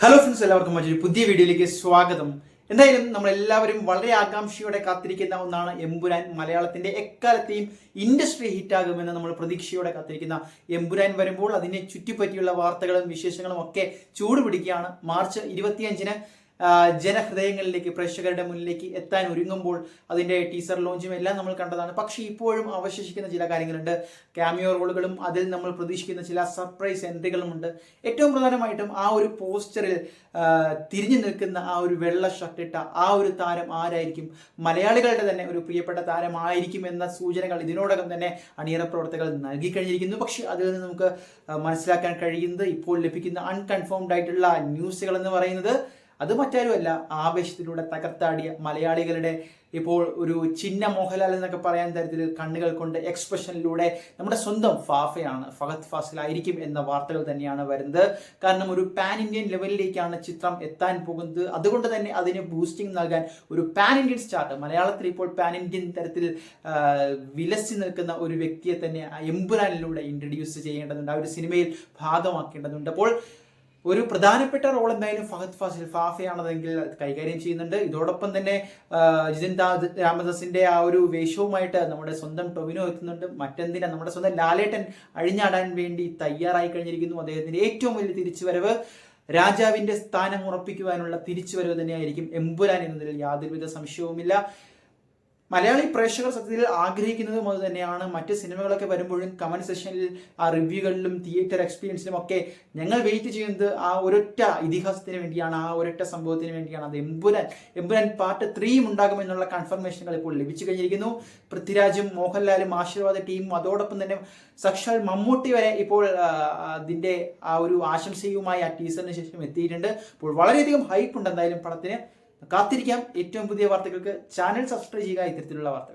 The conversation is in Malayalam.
ഹലോ ഫ്രണ്ട്സ് എല്ലാവർക്കും മറ്റൊരു പുതിയ വീഡിയോയിലേക്ക് സ്വാഗതം. എന്തായാലും നമ്മൾ എല്ലാവരും വളരെ ആകാംക്ഷയോടെ കാത്തിരിക്കുന്ന ഒന്നാണ് എമ്പുരാൻ മലയാളത്തിന്റെ എക്കാലത്തെയും ഇൻഡസ്ട്രി ഹിറ്റാകുമെന്ന് നമ്മൾ പ്രതീക്ഷയോടെ കാത്തിരിക്കുന്ന. എമ്പുരാൻ വരുമ്പോൾ അതിനെ ചുറ്റിപ്പറ്റിയുള്ള വാർത്തകളും വിശേഷങ്ങളും ഒക്കെ ചൂടുപിടിക്കുകയാണ്. മാർച്ച് ഇരുപത്തിയഞ്ചിന് ജനഹൃദയങ്ങളിലേക്ക് പ്രേക്ഷകരുടെ മുന്നിലേക്ക് എത്താൻ ഒരുങ്ങുമ്പോൾ അതിന്റെ ടീസർ ലോഞ്ചും എല്ലാം നമ്മൾ കണ്ടതാണ്. പക്ഷേ ഇപ്പോഴും അവശേഷിക്കുന്ന ചില കാര്യങ്ങളുണ്ട്. ക്യാമിയോ റോളുകളും അതിൽ നമ്മൾ പ്രതീക്ഷിക്കുന്ന ചില സർപ്രൈസ് എൻട്രികളുമുണ്ട്. ഏറ്റവും പ്രധാനമായിട്ടും ആ ഒരു പോസ്റ്ററിൽ തിരിഞ്ഞു നിൽക്കുന്ന ആ ഒരു വെള്ള ഷർട്ടിട്ട ആ ഒരു താരം ആരായിരിക്കും? മലയാളികളുടെ തന്നെ ഒരു പ്രിയപ്പെട്ട താരമായിരിക്കും എന്ന സൂചനകൾ ഇതിനോടകം തന്നെ അണിയറ പ്രവർത്തകർ നൽകി കഴിഞ്ഞിരിക്കുന്നു. പക്ഷേ അതിൽ നിന്ന് നമുക്ക് മനസ്സിലാക്കാൻ കഴിയുന്നത് ഇപ്പോൾ ലഭിക്കുന്ന അൺകൺഫേംഡ് ആയിട്ടുള്ള ന്യൂസുകൾ എന്ന് പറയുന്നത് അത് മറ്റാരുമല്ല. ആവേശത്തിലൂടെ തകർത്താടിയ മലയാളികളുടെ ഇപ്പോൾ ഒരു ചിന്ന മോഹൻലാൽ എന്നൊക്കെ പറയാൻ തരത്തിൽ കണ്ണുകൾ കൊണ്ട് എക്സ്പ്രഷനിലൂടെ നമ്മുടെ സ്വന്തം ഫാഫയാണ് ഫഹദ് ഫാസിലായിരിക്കും എന്ന വാർത്തകൾ തന്നെയാണ് വരുന്നത്. കാരണം ഒരു പാൻ ഇന്ത്യൻ ലെവലിലേക്കാണ് ചിത്രം എത്താൻ പോകുന്നത്. അതുകൊണ്ട് തന്നെ അതിന് ബൂസ്റ്റിംഗ് നൽകാൻ ഒരു പാൻ ഇന്ത്യൻ സ്റ്റാർട്ട് മലയാളത്തിൽ ഇപ്പോൾ പാൻ ഇന്ത്യൻ തരത്തിൽ വിലസി നിൽക്കുന്ന ഒരു വ്യക്തിയെ തന്നെ ആ എമ്പുരാനിലൂടെ ഇൻട്രൊഡ്യൂസ് ചെയ്യേണ്ടതുണ്ട്. ആ ഒരു സിനിമയിൽ ഭാഗമാക്കേണ്ടതുണ്ട്. അപ്പോൾ ഒരു പ്രധാനപ്പെട്ട റോൾ എന്തായാലും ഫഹദ് ഫാസിൽ ഫാഫയാണതെങ്കിൽ കൈകാര്യം ചെയ്യുന്നുണ്ട്. ഇതോടൊപ്പം തന്നെ ജിതിൻ രാമദാസിന്റെ ആ ഒരു വേഷവുമായിട്ട് നമ്മുടെ സ്വന്തം ടൊവിനോ എത്തുന്നുണ്ട്. മറ്റെന്തിനാ? നമ്മുടെ സ്വന്തം ലാലേട്ടൻ അഴിഞ്ഞാടാൻ വേണ്ടി തയ്യാറായി കഴിഞ്ഞിരിക്കുന്നു. അദ്ദേഹത്തിന്റെ ഏറ്റവും വലിയ തിരിച്ചുവരവ് രാജാവിന്റെ സ്ഥാനം ഉറപ്പിക്കുവാനുള്ള തിരിച്ചുവരവ് തന്നെയായിരിക്കും. എമ്പുരാൻ എന്നതിൽ യാതൊരുവിധ സംശയവുമില്ല. മലയാളി പ്രേക്ഷകർ സത്യത്തിൽ ആഗ്രഹിക്കുന്നത് മുതൽ തന്നെയാണ്. മറ്റ് സിനിമകളൊക്കെ വരുമ്പോഴും കമന്റ് സെഷനിൽ ആ റിവ്യൂകളിലും തിയേറ്റർ എക്സ്പീരിയൻസിലും ഒക്കെ ഞങ്ങൾ വെയിറ്റ് ചെയ്യുന്നത് ആ ഒരൊറ്റ ഇതിഹാസത്തിന് വേണ്ടിയാണ് ആ ഒരൊറ്റ സംഭവത്തിന് വേണ്ടിയാണ്. അത് എമ്പുരാൻ എമ്പുരാൻ പാർട്ട് ത്രീയും ഉണ്ടാകുമെന്നുള്ള കൺഫർമേഷനുകൾ ഇപ്പോൾ ലഭിച്ചു കഴിഞ്ഞിരിക്കുന്നു. പൃഥ്വിരാജും മോഹൻലാലും ആശീർവാദ ടീമും അതോടൊപ്പം തന്നെ സക്ഷാൽ മമ്മൂട്ടി വരെ ഇപ്പോൾ അതിന്റെ ആ ഒരു ആശംസയുമായി ആ ടീസറിന് ശേഷം എത്തിയിട്ടുണ്ട്. അപ്പോൾ വളരെയധികം ഹൈപ്പ് ഉണ്ട് എന്തായാലും പടത്തിന്. കാത്തിരിക്കാം. ഏറ്റവും പുതിയ വാർത്തകൾക്ക് ചാനൽ സബ്സ്ക്രൈബ് ചെയ്യുക ഇത്തരത്തിലുള്ള വാർത്തകൾ.